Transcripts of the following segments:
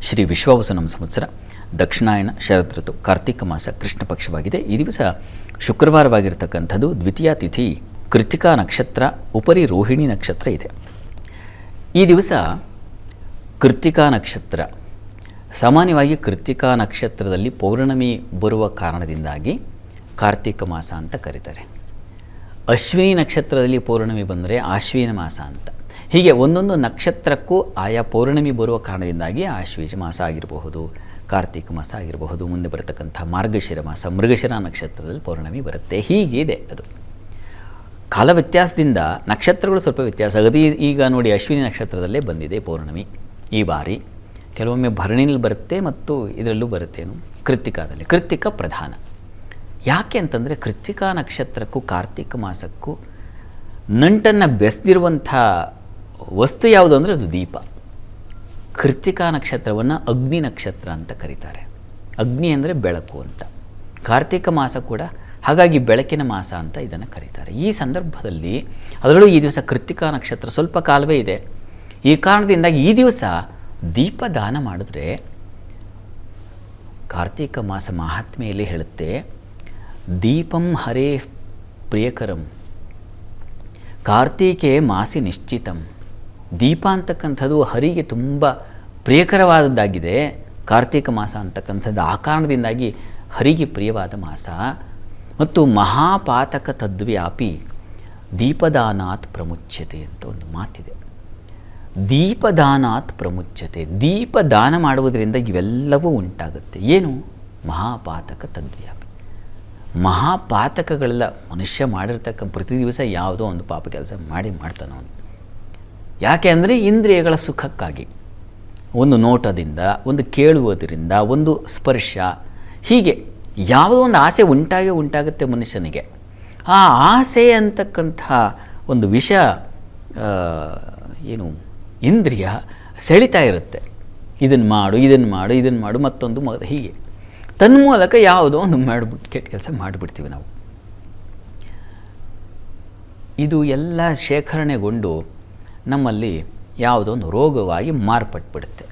ಶ್ರೀ ವಿಶ್ವವಸನಂ ಸಂವತ್ಸರ. ದಕ್ಷಿಣಾಯನ ಶರದ್ ಋತು ಕಾರ್ತಿಕ ಮಾಸ ಕೃಷ್ಣ ಪಕ್ಷವಾಗಿದೆ. ಈ ದಿವಸ ಶುಕ್ರವಾರವಾಗಿರ್ತಕ್ಕಂಥದ್ದು ದ್ವಿತೀಯ ತಿಥಿ ಕೃತಿಕಾ ನಕ್ಷತ್ರ, ಉಪರಿ ರೋಹಿಣಿ ನಕ್ಷತ್ರ ಇದೆ. ಈ ದಿವಸ ಕೃತಿಕಾ ನಕ್ಷತ್ರ. ಸಾಮಾನ್ಯವಾಗಿ ಕೃತಿಕಾ ನಕ್ಷತ್ರದಲ್ಲಿ ಪೌರ್ಣಮಿ ಬರುವ ಕಾರಣದಿಂದಾಗಿ ಕಾರ್ತಿಕ ಮಾಸ ಅಂತ ಕರೀತಾರೆ. ಅಶ್ವಿನಿ ನಕ್ಷತ್ರದಲ್ಲಿ ಪೌರ್ಣಮಿ ಬಂದರೆ ಆಶ್ವಿನ ಮಾಸ ಅಂತ. ಹೀಗೆ ಒಂದೊಂದು ನಕ್ಷತ್ರಕ್ಕೂ ಆಯಾ ಪೌರ್ಣಮಿ ಬರುವ ಕಾರಣದಿಂದಾಗಿ ಆಶ್ವೀಜ ಮಾಸ ಆಗಿರಬಹುದು, ಕಾರ್ತಿಕ ಮಾಸ ಆಗಿರಬಹುದು, ಮುಂದೆ ಬರತಕ್ಕಂಥ ಮಾರ್ಗಶಿರ ಮಾಸ, ಮೃಗಶಿರ ನಕ್ಷತ್ರದಲ್ಲಿ ಪೌರ್ಣಮಿ ಬರುತ್ತೆ. ಹೀಗಿದೆ ಅದು. ಕಾಲ ವ್ಯತ್ಯಾಸದಿಂದ ನಕ್ಷತ್ರಗಳು ಸ್ವಲ್ಪ ವ್ಯತ್ಯಾಸ ಆಗುತ್ತೆ. ಈಗ ನೋಡಿ ಅಶ್ವಿನಿ ನಕ್ಷತ್ರದಲ್ಲೇ ಬಂದಿದೆ ಪೌರ್ಣಮಿ ಈ ಬಾರಿ. ಕೆಲವೊಮ್ಮೆ ಭರಣಿಯಲ್ಲಿ ಬರುತ್ತೆ ಮತ್ತು ಇದರಲ್ಲೂ ಬರುತ್ತೇನು? ಕೃತಿಕಾದಲ್ಲಿ ಕೃತಿಕ ಪ್ರಧಾನ. ಯಾಕೆ ಅಂತಂದರೆ ಕೃತಿಕಾ ನಕ್ಷತ್ರಕ್ಕೂ ಕಾರ್ತಿಕ ಮಾಸಕ್ಕೂ ನಂಟನ್ನು ಬೆಸೆದಿರುವಂಥ ವಸ್ತು ಯಾವುದು ಅಂದರೆ ಅದು ದೀಪ. ಕೃತಿಕಾ ನಕ್ಷತ್ರವನ್ನು ಅಗ್ನಿ ನಕ್ಷತ್ರ ಅಂತ ಕರೀತಾರೆ. ಅಗ್ನಿ ಅಂದರೆ ಬೆಳಕು ಅಂತ. ಕಾರ್ತಿಕ ಮಾಸ ಕೂಡ ಹಾಗಾಗಿ ಬೆಳಕಿನ ಮಾಸ ಅಂತ ಇದನ್ನು ಕರೀತಾರೆ. ಈ ಸಂದರ್ಭದಲ್ಲಿ ಅದರಲ್ಲೂ ಈ ದಿವಸ ಕೃತಿಕಾ ನಕ್ಷತ್ರ ಸ್ವಲ್ಪ ಕಾಲವೇ ಇದೆ. ಈ ಕಾರಣದಿಂದಾಗಿ ಈ ದಿವಸ ದೀಪ ದಾನ ಮಾಡಿದ್ರೆ ಕಾರ್ತಿಕ ಮಾಸ ಮಹಾತ್ಮೆಯಲ್ಲಿ ಹೇಳುತ್ತೆ, ದೀಪಂ ಹರೇ ಪ್ರಿಯಕರಂ, ಕಾರ್ತಿಕೆ ಮಾಸಿ ನಿಶ್ಚಿತಂ. ದೀಪ ಅಂತಕ್ಕಂಥದ್ದು ಹರಿಗೆ ತುಂಬ ಪ್ರಿಯಕರವಾದದ್ದಾಗಿದೆ. ಕಾರ್ತಿಕ ಮಾಸ ಅಂತಕ್ಕಂಥದ್ದು ಆ ಕಾರಣದಿಂದಾಗಿ ಹರಿಗೆ ಪ್ರಿಯವಾದ ಮಾಸ. ಮತ್ತು ಮಹಾಪಾತಕ ತದ್ವ್ಯಾಪಿ ದೀಪದಾನಾತ್ ಪ್ರಮುಚ್ಯತೆ ಅಂತ ಒಂದು ಮಾತಿದೆ. ದೀಪದಾನಾತ್ ಪ್ರಮುಚ್ಯತೆ ದೀಪ ದಾನ ಮಾಡುವುದರಿಂದ ಇವೆಲ್ಲವೂ ಉಂಟಾಗುತ್ತೆ. ಏನು? ಮಹಾಪಾತಕ ತದ್ವ್ಯಾಪಿ. ಮಹಾಪಾತಕಗಳೆಲ್ಲ ಮನುಷ್ಯ ಮಾಡಿರ್ತಕ್ಕ ಪ್ರತಿ ದಿವಸ ಯಾವುದೋ ಒಂದು ಪಾಪ ಕೆಲಸ ಮಾಡಿ ಮಾಡ್ತಾನೆ ಅವನು ಯಾಕೆ ಅಂದರೆ ಇಂದ್ರಿಯಗಳ ಸುಖಕ್ಕಾಗಿ. ಒಂದು ನೋಟದಿಂದ, ಒಂದು ಕೇಳುವುದರಿಂದ, ಒಂದು ಸ್ಪರ್ಶ, ಹೀಗೆ ಯಾವುದೋ ಒಂದು ಆಸೆ ಉಂಟಾಗೇ ಉಂಟಾಗುತ್ತೆ ಮನುಷ್ಯನಿಗೆ. ಆ ಆಸೆ ಅಂತಕ್ಕಂಥ ಒಂದು ವಿಷ ಏನು, ಇಂದ್ರಿಯ ಸೆಳಿತಾ ಇರುತ್ತೆ. ಇದನ್ನು ಮಾಡು ಇದನ್ನು ಮಾಡು ಇದನ್ನು ಮಾಡು, ಮತ್ತೊಂದು ಮ, ಹೀಗೆ. ತನ್ಮೂಲಕ ಯಾವುದೋ ಒಂದು ಮಾಡಿಬಿಟ್ಟು ಕೆಟ್ಟ ಕೆಲಸ ಮಾಡಿಬಿಡ್ತೀವಿ ನಾವು. ಇದು ಎಲ್ಲ ಶೇಖರಣೆಗೊಂಡು ನಮ್ಮಲ್ಲಿ ಯಾವುದೋ ಒಂದು ರೋಗವಾಗಿ ಮಾರ್ಪಟ್ಬಿಡುತ್ತೆ.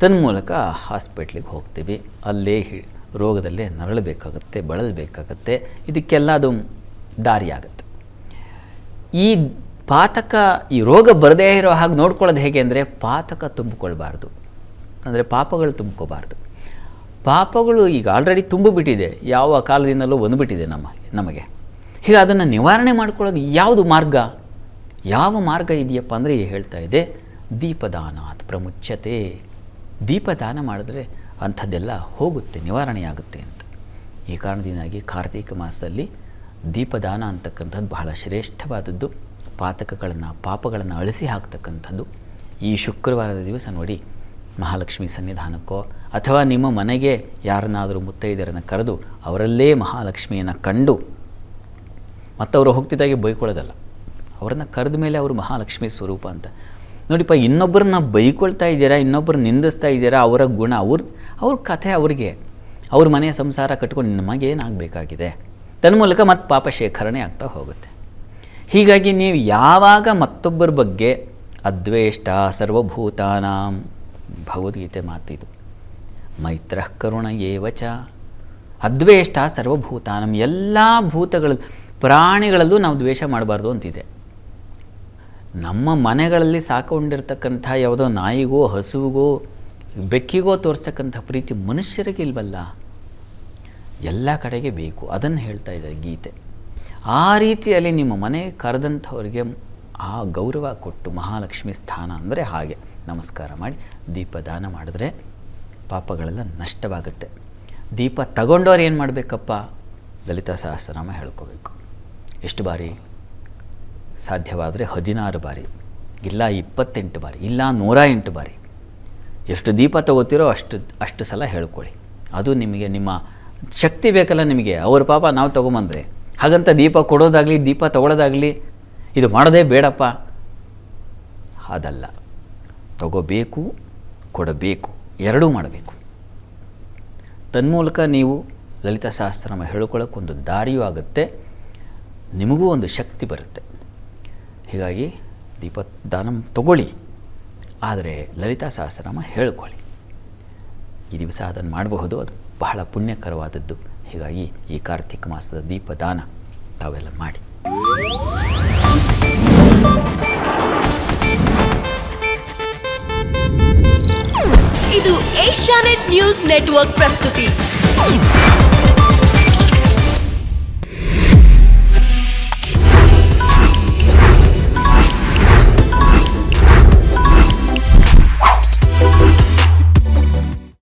ತನ್ಮೂಲಕ ಹಾಸ್ಪಿಟ್ಲಿಗೆ ಹೋಗ್ತೀವಿ. ಅಲ್ಲೇ ಹಿ, ರೋಗದಲ್ಲೇ ನರಳಬೇಕಾಗತ್ತೆ, ಬಳಲಬೇಕಾಗತ್ತೆ ಇದಕ್ಕೆಲ್ಲ ಅದು ದಾರಿಯಾಗುತ್ತೆ. ಈ ಪಾತಕ, ಈ ರೋಗ ಬರದೇ ಇರೋ ಹಾಗೆ ನೋಡ್ಕೊಳ್ಳೋದು ಹೇಗೆ ಅಂದರೆ ಪಾತಕ ತುಂಬಿಕೊಳ್ಬಾರ್ದು. ಅಂದರೆ ಪಾಪಗಳು ತುಂಬ್ಕೋಬಾರ್ದು ಪಾಪಗಳು ಈಗ ಆಲ್ರೆಡಿ ತುಂಬಿಬಿಟ್ಟಿದೆ. ಯಾವ ಕಾಲದಿಂದಲೂ ಬಂದುಬಿಟ್ಟಿದೆ ನಮ್ಮ, ನಮಗೆ. ಹೀಗೆ ಅದನ್ನು ನಿವಾರಣೆ ಮಾಡ್ಕೊಳ್ಳೋದು ಯಾವುದು ಮಾರ್ಗ? ಯಾವ ಮಾರ್ಗ ಇದೆಯಪ್ಪ ಅಂದರೆ ಹೇಳ್ತಾ ಇದೆ, ದೀಪದಾನಾತ್ ಪ್ರಮುಚ್ಯತೆ. ದೀಪದಾನ ಮಾಡಿದ್ರೆ ಅಂಥದ್ದೆಲ್ಲ ಹೋಗುತ್ತೆ ನಿವಾರಣೆಯಾಗುತ್ತೆ ಅಂತ. ಈ ಕಾರಣದಿಂದಾಗಿ ಕಾರ್ತೀಕ ಮಾಸದಲ್ಲಿ ದೀಪದಾನ ಅಂತಕ್ಕಂಥದ್ದು ಬಹಳ ಶ್ರೇಷ್ಠವಾದದ್ದು. ಪಾತಕಗಳನ್ನು, ಪಾಪಗಳನ್ನು ಅಳಿಸಿ ಹಾಕ್ತಕ್ಕಂಥದ್ದು. ಈ ಶುಕ್ರವಾರದ ದಿವಸ ನೋಡಿ ಮಹಾಲಕ್ಷ್ಮಿ ಸನ್ನಿಧಾನಕ್ಕೋ ಅಥವಾ ನಿಮ್ಮ ಮನೆಗೆ ಯಾರನ್ನಾದರೂ ಮುತ್ತೈದರನ್ನು ಕರೆದು ಅವರಲ್ಲೇ ಮಹಾಲಕ್ಷ್ಮಿಯನ್ನು ಕಂಡು ಮತ್ತವರು ಹೋಗ್ತಿದ್ದಾಗೆ ಬೈಕೊಳ್ಳೋದಲ್ಲ. ಅವ್ರನ್ನ ಕರೆದ ಮೇಲೆ ಅವರು ಮಹಾಲಕ್ಷ್ಮಿ ಸ್ವರೂಪ ಅಂತ. ನೋಡಿಪ್ಪ ಇನ್ನೊಬ್ಬರನ್ನ ಬೈಕೊಳ್ತಾ ಇದ್ದೀರಾ ಇನ್ನೊಬ್ಬರು ನಿಂದಿಸ್ತಾ ಇದ್ದೀರಾ, ಅವರ ಗುಣ, ಅವ್ರ ಅವ್ರ ಕಥೆ ಅವ್ರಿಗೆ, ಅವ್ರ ಮನೆಯ ಸಂಸಾರ ಕಟ್ಕೊಂಡು ತನ್ನ ಮೂಲಕ ಮತ್ತು ಪಾಪ ಶೇಖರಣೆ ಆಗ್ತಾ ಹೋಗುತ್ತೆ. ಹೀಗಾಗಿ ನೀವು ಯಾವಾಗ ಮತ್ತೊಬ್ಬರ ಬಗ್ಗೆ ಅದ್ವೇಷ್ಟ ಸರ್ವಭೂತಾನಾಂ, ಭಗವದ್ಗೀತೆ ಮಾತು ಇದು. ಮೈತ್ರ ಕರುಣ ಏವಚ, ಅದ್ವೇಷ್ಟ ಸರ್ವಭೂತಾನಂ, ಎಲ್ಲ ಭೂತಗಳ, ಪ್ರಾಣಿಗಳಲ್ಲೂ ನಾವು ದ್ವೇಷ ಮಾಡಬಾರ್ದು ಅಂತಿದೆ. ನಮ್ಮ ಮನೆಗಳಲ್ಲಿ ಸಾಕೊಂಡಿರ್ತಕ್ಕಂಥ ಯಾವುದೋ ನಾಯಿಗೋ, ಹಸುವಿಗೋ, ಬೆಕ್ಕಿಗೋ ತೋರಿಸ್ತಕ್ಕಂಥ ಪ್ರೀತಿ ಮನುಷ್ಯರಿಗೆ ಇಲ್ವಲ್ಲ? ಎಲ್ಲ ಕಡೆಗೆ ಬೇಕು. ಅದನ್ನು ಹೇಳ್ತಾ ಇದ್ದಾರೆ ಗೀತೆ. ಆ ರೀತಿಯಲ್ಲಿ ನಿಮ್ಮ ಮನೆ ಕರೆದಂಥವ್ರಿಗೆ ಆ ಗೌರವ ಕೊಟ್ಟು ಮಹಾಲಕ್ಷ್ಮಿ ಸ್ಥಾನ ಅಂದರೆ ಹಾಗೆ. ನಮಸ್ಕಾರ ಮಾಡಿ, ದೀಪ ದಾನ ಮಾಡಿದ್ರೆ ಪಾಪಗಳೆಲ್ಲ ನಷ್ಟವಾಗುತ್ತೆ. ದೀಪ ತಗೊಂಡವ್ರು ಏನು ಮಾಡಬೇಕಪ್ಪ? ಲಲಿತಾ ಸಹಸ್ರನಾಮ ಹೇಳ್ಕೋಬೇಕು. ಎಷ್ಟು ಬಾರಿ? ಸಾಧ್ಯವಾದರೆ ಹದಿನಾರು ಬಾರಿ, ಇಲ್ಲ ಇಪ್ಪತ್ತೆಂಟು ಬಾರಿ, ಇಲ್ಲ ನೂರ ಎಂಟು ಬಾರಿ. ಎಷ್ಟು ದೀಪ ತಗೋತೀರೋ ಅಷ್ಟು ಅಷ್ಟು ಸಲ ಹೇಳ್ಕೊಳ್ಳಿ. ಅದು ನಿಮಗೆ ನಿಮ್ಮ ಶಕ್ತಿ ಬೇಕಲ್ಲ ನಿಮಗೆ. ಅವ್ರ ಪಾಪ ನಾವು ತೊಗೊಂಬಂದ್ರೆ. ಹಾಗಂತ ದೀಪ ಕೊಡೋದಾಗಲಿ, ದೀಪ ತಗೊಳ್ಳೋದಾಗಲಿ ಇದು ಮಾಡೋದೇ ಬೇಡಪ್ಪ. ಅದಲ್ಲ. ತಗೋಬೇಕು, ಕೊಡಬೇಕು, ಎರಡೂ ಮಾಡಬೇಕು. ತನ್ಮೂಲಕ ನೀವು ಲಲಿತಾ ಸಹಸ್ರನಾಮ ಹೇಳ್ಕೊಳ್ಳೋಕ್ಕೊಂದು ದಾರಿಯೂ ಆಗುತ್ತೆ. ನಿಮಗೂ ಒಂದು ಶಕ್ತಿ ಬರುತ್ತೆ. ಹೀಗಾಗಿ ದೀಪ ದಾನ ತಗೊಳ್ಳಿ. ಆದರೆ ಲಲಿತಾ ಸಹಸ್ರನಾಮ ಹೇಳ್ಕೊಳ್ಳಿ. ಈ ದಿವಸ ಅದನ್ನು ಮಾಡಬಹುದು, ಅದು ಬಹಳ ಪುಣ್ಯಕರವಾದದ್ದು. ಹೀಗಾಗಿ ಈ ಕಾರ್ತಿಕ ಮಾಸದ ದೀಪದಾನ ತಾವೆಲ್ಲ ಮಾಡಿ. ಇದು ಏಷ್ಯಾನೆಟ್ ನ್ಯೂಸ್ ನೆಟ್ವರ್ಕ್ ಪ್ರಸ್ತುತಿ.